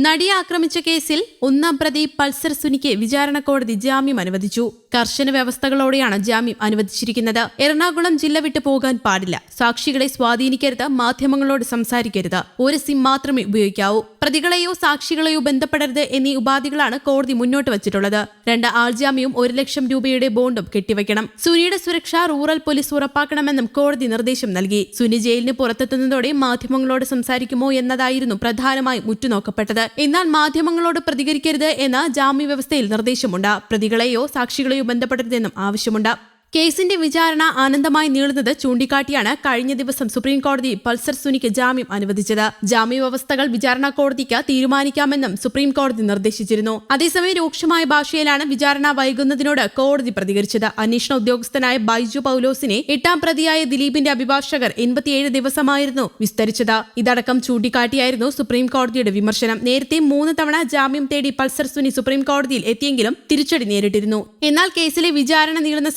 നടിയെ ആക്രമിച്ച കേസിൽ ഒന്നാം പ്രതി പൾസർ സുനിക്ക് വിചാരണ കോടതി ജാമ്യം അനുവദിച്ചു കർശന വ്യവസ്ഥകളോടെയാണ് ജാമ്യം അനുവദിച്ചിരിക്കുന്നത്. എറണാകുളം ജില്ല വിട്ടു പോകാൻ പാടില്ല. സാക്ഷികളെ സ്വാധീനിക്കരുത് മാധ്യമങ്ങളോട് സംസാരിക്കരുത്. ഒരു സിം മാത്രമേ ഉപയോഗിക്കാവൂ. പ്രതികളെയോ സാക്ഷികളെയോ ബന്ധപ്പെടരുത് എന്നീ ഉപാധികളാണ് കോടതി മുന്നോട്ട് വച്ചിട്ടുള്ളത്. രണ്ട് ആൾജാമ്യവും ഒരു ലക്ഷം രൂപയുടെ ബോണ്ടും കെട്ടിവയ്ക്കണം സുനിയുടെ സുരക്ഷ റൂറൽ പോലീസ് ഉറപ്പാക്കണമെന്നും കോടതി നിർദ്ദേശം നൽകി. സുനി ജയിലിന് പുറത്തെത്തുന്നതോടെ മാധ്യമങ്ങളോട് സംസാരിക്കുമോ എന്നതായിരുന്നു പ്രധാനമായും ഉറ്റുനോക്കപ്പെട്ടത്. എന്നാൽ മാധ്യമങ്ങളോട് പ്രതികരിക്കരുത് എന്ന ജാമ്യ വ്യവസ്ഥയിൽ നിർദ്ദേശമുണ്ട്. പ്രതികളെയോ സാക്ഷികളെയോ ബന്ധപ്പെടരുതെന്നും ആവശ്യമുണ്ട് കേസിന്റെ വിചാരണ ആനന്ദമായി നീളുന്നത് ചൂണ്ടിക്കാട്ടിയാണ് കഴിഞ്ഞ ദിവസം സുപ്രീം കോടതി പൾസർ സുനിക്ക് ജാമ്യം അനുവദിച്ചത്. ജാമ്യവ്യവസ്ഥകൾ വിചാരണ കോടതിക്ക് തീരുമാനിക്കാമെന്നും സുപ്രീം കോടതി നിർദ്ദേശിച്ചിരുന്നു. അതേസമയം രൂക്ഷമായ ഭാഷയിലാണ് വിചാരണ വൈകുന്നതിനോട് കോടതി പ്രതികരിച്ചത്. അന്വേഷണ ഉദ്യോഗസ്ഥനായ ബൈജു പൌലോസിനെ എട്ടാം പ്രതിയായ ദിലീപിന്റെ അഭിഭാഷകർ എൺപത്തിയേഴ് ദിവസമായിരുന്നു വിസ്തരിച്ചത്. ഇതടക്കം ചൂണ്ടിക്കാട്ടിയായിരുന്നു സുപ്രീം കോടതിയുടെ വിമർശനം. നേരത്തെ മൂന്ന് തവണ ജാമ്യം തേടി പൾസർ സുനി സുപ്രീം കോടതിയിൽ എത്തിയെങ്കിലും തിരിച്ചടി നേരിട്ടിരുന്നു. എന്നാൽ കേസിലെ വിചാരണ നീളുന്ന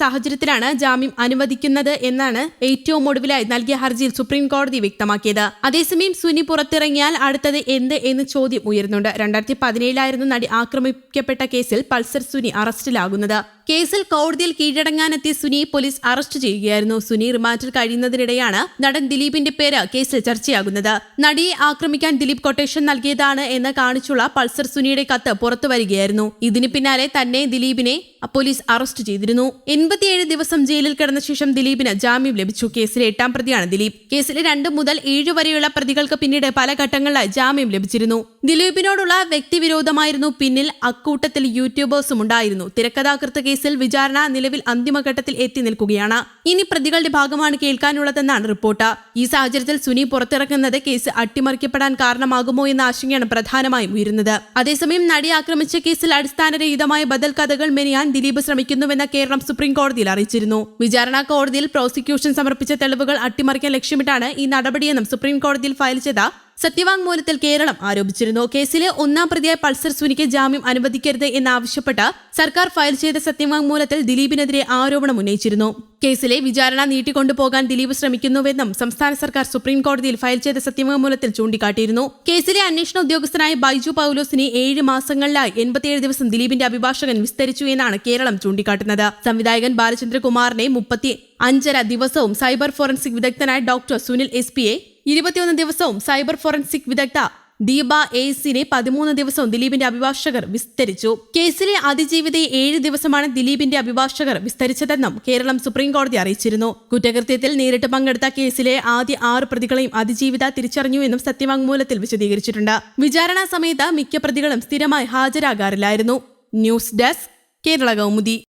സാഹചര്യത്തിലാണ് ജാമ്യം അനുവദിക്കുന്നത് എന്നാണ് ഏറ്റവും ഒടുവിലായി നൽകിയ ഹർജിയിൽ സുപ്രീം കോടതി വ്യക്തമാക്കിയത്. അതേസമയം സുനി പുറത്തിറങ്ങിയാൽ അടുത്തത് എന്ത് എന്ന് ചോദ്യം ഉയരുന്നുണ്ട്. രണ്ടായിരത്തി പതിനേഴിലായിരുന്നു നടി ആക്രമിക്കപ്പെട്ട കേസിൽ പൾസർ സുനി അറസ്റ്റിലാകുന്നത്. കേസിൽ കോടതിയിൽ കീഴടങ്ങാനെത്തിയ സുനിയെ പോലീസ് അറസ്റ്റ് ചെയ്യുകയായിരുന്നു. സുനി റിമാൻഡിൽ കഴിയുന്നതിനിടെയാണ് നടൻ ദിലീപിന്റെ പേര് കേസിൽ ചർച്ചയാകുന്നത്. നടിയെ ആക്രമിക്കാൻ ദിലീപ് കൊട്ടേഷൻ നൽകിയതാണ് എന്ന് കാണിച്ചുള്ള പൾസർ സുനിയുടെ കത്ത് പുറത്തു വരികയായിരുന്നു. ഇതിന് പിന്നാലെ തന്നെ ദിലീപിനെ പോലീസ് അറസ്റ്റ് ചെയ്തിരുന്നു. എൺപത്തിയേഴ് ദിവസം ജയിലിൽ കിടന്ന ശേഷം ദിലീപിന് ജാമ്യം ലഭിച്ചു. കേസിലെ എട്ടാം പ്രതിയാണ് ദിലീപ്. കേസിലെ രണ്ട് മുതൽ ഏഴ് വരെയുള്ള പ്രതികൾക്ക് പിന്നീട് പല ഘട്ടങ്ങളിലായി ജാമ്യം ലഭിച്ചിരുന്നു. ദിലീപിനോടുള്ള വ്യക്തിവിരോധമായിരുന്നു പിന്നിൽ അക്കൂട്ടത്തിൽ യൂട്യൂബേഴ്സും ഉണ്ടായിരുന്നു. തിരക്കഥാകൃത്ത് കേസിൽ വിചാരണ നിലവിൽ അന്തിമഘട്ടത്തിൽ എത്തി നിൽക്കുകയാണ്. ഇനി പ്രതികളുടെ ഭാഗമാണ് കേൾക്കാനുള്ളതെന്നാണ് റിപ്പോർട്ട്. ഈ സാഹചര്യത്തിൽ സുനി പുറത്തിറക്കുന്നത് കേസ് അട്ടിമറിക്കപ്പെടാൻ കാരണമാകുമോ എന്ന ആശങ്കയാണ് പ്രധാനമായും ഉയരുന്നത്. അതേസമയം നടി ആക്രമിച്ച കേസിൽ അടിസ്ഥാനരഹിതമായ ബദൽ കഥകൾ മെനിയാൻ ദിലീപ് ശ്രമിക്കുന്നുവെന്ന് കേരളം സുപ്രീം കോടതിയിൽ അറിയിച്ചിരുന്നു. വിചാരണ കോടതിയിൽ പ്രോസിക്യൂഷൻ സമർപ്പിച്ച തെളിവുകൾ അട്ടിമറിക്കാൻ ലക്ഷ്യമിട്ടാണ് ഈ നടപടിയെന്നും സുപ്രീം കോടതിയിൽ ഫയൽ ചെയ്ത സത്യവാങ്മൂലത്തിൽ കേരളം ആരോപിച്ചിരുന്നു. കേസിലെ ഒന്നാം പ്രതിയായ പൾസർ സുനിക്ക് ജാമ്യം അനുവദിക്കരുത് എന്നാവശ്യപ്പെട്ട് സർക്കാർ ഫയൽ ചെയ്ത സത്യവാങ്മൂലത്തിൽ ദിലീപിനെതിരെ ആരോപണം ഉന്നയിച്ചിരുന്നു. കേസിലെ വിചാരണ നീട്ടിക്കൊണ്ടുപോകാൻ ദിലീപ് ശ്രമിക്കുന്നുവെന്നും സംസ്ഥാന സർക്കാർ സുപ്രീം കോടതിയിൽ ഫയൽ ചെയ്ത സത്യവാങ്മൂലത്തിൽ ചൂണ്ടിക്കാട്ടിയിരുന്നു. കേസിലെ അന്വേഷണ ഉദ്യോഗസ്ഥനായ ബൈജു പൌലോസിനെ ഏഴ് മാസങ്ങളിലായി എൺപത്തിയേഴ് ദിവസം ദിലീപിന്റെ അഭിഭാഷകൻ വിസ്തരിച്ചു എന്നാണ് കേരളം ചൂണ്ടിക്കാട്ടുന്നത്. സംവിധായകൻ ബാലചന്ദ്രകുമാറിനെ മുപ്പത്തി അഞ്ചര ദിവസവും സൈബർ ഫോറൻസിക് വിദഗ്ധനായ ഡോക്ടർ സുനിൽ എസ് പിയെ ഇരുപത്തിയൊന്ന് ദിവസവും സൈബർ ഫോറൻസിക് വിദഗ്ധ ദീപ എയ്സിനെ പതിമൂന്ന് ദിവസവും ദിലീപിന്റെ അഭിഭാഷകർ വിസ്തരിച്ചു. കേസിലെ അതിജീവിതയെ ഏഴ് ദിവസമാണ് ദിലീപിന്റെ അഭിഭാഷകർ വിസ്തരിച്ചതെന്നും കേരളം സുപ്രീം കോടതി അറിയിച്ചിരുന്നു. കുറ്റകൃത്യത്തിൽ നേരിട്ട് പങ്കെടുത്ത കേസിലെ ആദ്യ ആറ് പ്രതികളെയും അതിജീവിത തിരിച്ചറിഞ്ഞുവെന്നും സത്യവാങ്മൂലത്തിൽ വിശദീകരിച്ചിട്ടുണ്ട്. വിചാരണാ സമയത്ത് മിക്ക പ്രതികളും സ്ഥിരമായി ഹാജരാകാറില്ലായിരുന്നു. News desk Kerala Kaumudi.